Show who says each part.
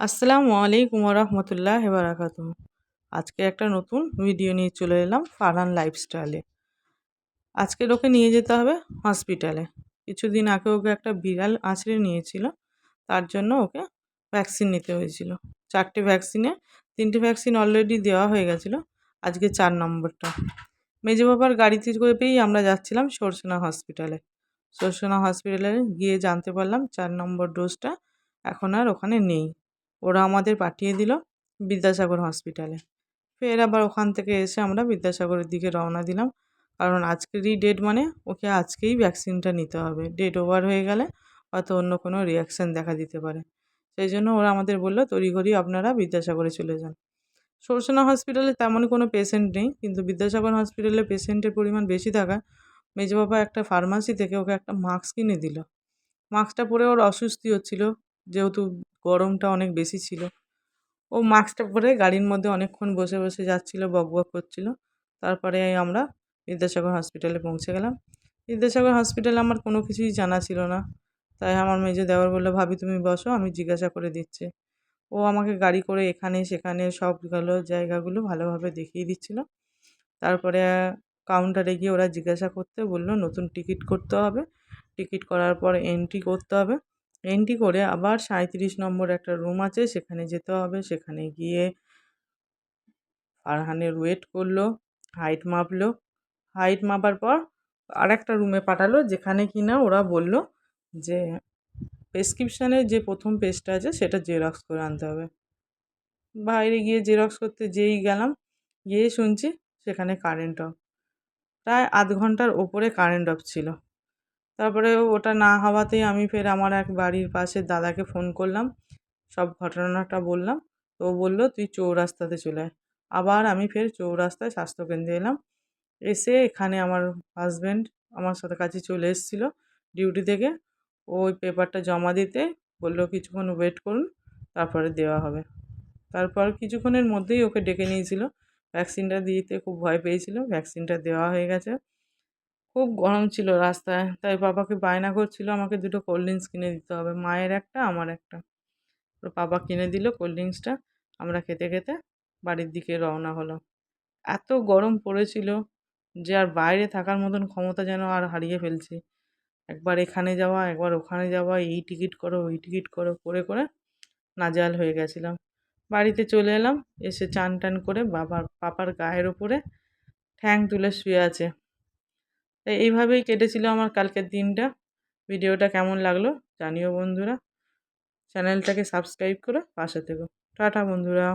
Speaker 1: আসসালামু আলাইকুম রহমতুল্লাহ বারাকাত আজকে একটা নতুন ভিডিও নিয়ে চলে এলাম ফারান লাইফস্টাইলে। আজকে ওকে নিয়ে যেতে হবে হসপিটালে। কিছুদিন আগে ওকে একটা বিড়াল আঁচড়ে নিয়েছিল, তার জন্য ওকে ভ্যাকসিন নিতে হয়েছিল। চারটে ভ্যাকসিনে, তিনটে ভ্যাকসিন অলরেডি দেওয়া হয়ে গেছিল, আজকে চার নম্বরটা। মেজো বাবার গাড়িতে করে পেয়েই আমরা যাচ্ছিলাম সরসোনা হসপিটালে। সরসোনা হসপিটালে গিয়ে জানতে পারলাম চার নম্বর ডোজটা এখন আর ওখানে নেই। ওরা আমাদের পাঠিয়ে দিল বিদ্যাসাগর হসপিটালে ফের আবার ওখান থেকে এসে আমরা বিদ্যাসাগরের দিকে রওনা দিলাম। কারণ আজকেরই ডেট মানে ওকে আজকেই ভ্যাকসিনটা নিতে হবে। ডেট ওভার হয়ে গেলে হয়তো অন্য কোনো রিয়াকশান দেখা দিতে পারে। সেই জন্য ওরা আমাদের বলল, তড়িঘড়ি আপনারা বিদ্যাসাগরে চলে যান। সরসোনা হসপিটালে তেমন কোনো পেশেন্ট নেই, কিন্তু বিদ্যাসাগর হসপিটালে পেশেন্টের পরিমাণ বেশি থাকায় মেজো বাবা একটা ফার্মাসি থেকে ওকে একটা মাস্ক কিনে দিল। মাস্কটা পরে ওর অস্বস্তি হচ্ছিল, যেহেতু গরমটা অনেক বেশি ছিল। ও মাস্কটা পরে গাড়ির মধ্যে অনেকক্ষণ বসে বসে যাচ্ছিল, বক বক করছিল। তারপরে আমরা বিদ্যাসাগর হসপিটালে পৌঁছে গেলাম। বিদ্যাসাগর হসপিটালে আমার কোনো কিছুই জানা ছিল না। তাই আমার মেজো দেওয়ার বলল, ভাবি, তুমি বসো, আমি জিজ্ঞাসা করে দিচ্ছি। ও আমাকে গাড়ি করে এখানে, সেখানে সবগুলো জায়গাগুলো ভালোভাবে দেখিয়ে দিচ্ছিল। তারপরে কাউন্টারে গিয়ে ওরা জিজ্ঞাসা করতে বলল, নতুন টিকিট করতে হবে। টিকিট করার পর এন্ট্রি করতে হবে। এন্ট্রি করে আবার সাঁইত্রিশ নম্বর একটা রুম আছে, সেখানে যেতে হবে। সেখানে গিয়ে ফারহানের ওয়েট করল, হাইট মাপলো। হাইট মাপার পর আর একটা রুমে পাঠালো, যেখানে কিনা ওরা বলল যে প্রেসক্রিপশানের যে প্রথম পেজটা আছে, সেটা জেরক্স করে আনতে হবে। বাইরে গিয়ে জেরক্স করতে যেই গেলাম গিয়ে শুনছি সেখানে কারেন্ট অফ। প্রায় আধ ঘণ্টার ওপরে কারেন্ট অফ ছিল। তারপরে ওটা না হওয়াতেই আমি ফের আমার এক বাড়ির পাশের দাদাকে ফোন করলাম। সব ঘটনাটা বললাম। তো বলল, তুই চৌরাস্তাতে চলে আয়। আবার আমি ফের চৌরাস্তায় স্বাস্থ্যকেন্দ্রে এলাম। এসে এখানে আমার হাজব্যান্ড আমার সাথে কাছে চলে এসেছিল ডিউটি থেকে। ওই পেপারটা জমা দিতে বলল, কিছুক্ষণ ওয়েট করুন, তারপরে দেওয়া হবে। তারপর কিছুক্ষণের মধ্যেই ওকে ডেকে নিয়েছিল। ভ্যাকসিনটা দিতে খুব ভয় পেয়েছিল। ভ্যাকসিনটা দেওয়া হয়ে গেছে। খুব গরম ছিল রাস্তায়। তাই বাবাকে বায়না করছিল, আমাকে দুটো কোল্ড ড্রিঙ্কস কিনে দিতে হবে। মায়ের একটা, আমার একটা। বাবা কিনে দিল কোল্ড ড্রিঙ্কসটা আমরা খেতে খেতে বাড়ির দিকে রওনা হলো এত গরম পড়েছিল যে আর বাইরে থাকার মতন ক্ষমতা যেন আর হারিয়ে ফেলছি। একবার এখানে যাওয়া, একবার ওখানে যাওয়া, এই টিকিট করো, ওই টিকিট করো, করে করে নাজাল হয়ে গেছিলাম। বাড়িতে চলে এলাম, এসে চান টান করে বাবার, পাপার গায়ের ওপরে ঠ্যাং তুলে শুয়ে আছে। তাই এইভাবেই কেটেছিল আমার কালকের দিনটা। ভিডিওটা কেমন লাগল জানিও বন্ধুরা। চ্যানেলটাকে সাবস্ক্রাইব করে, পাশে থেকো। টাটা বন্ধুরা।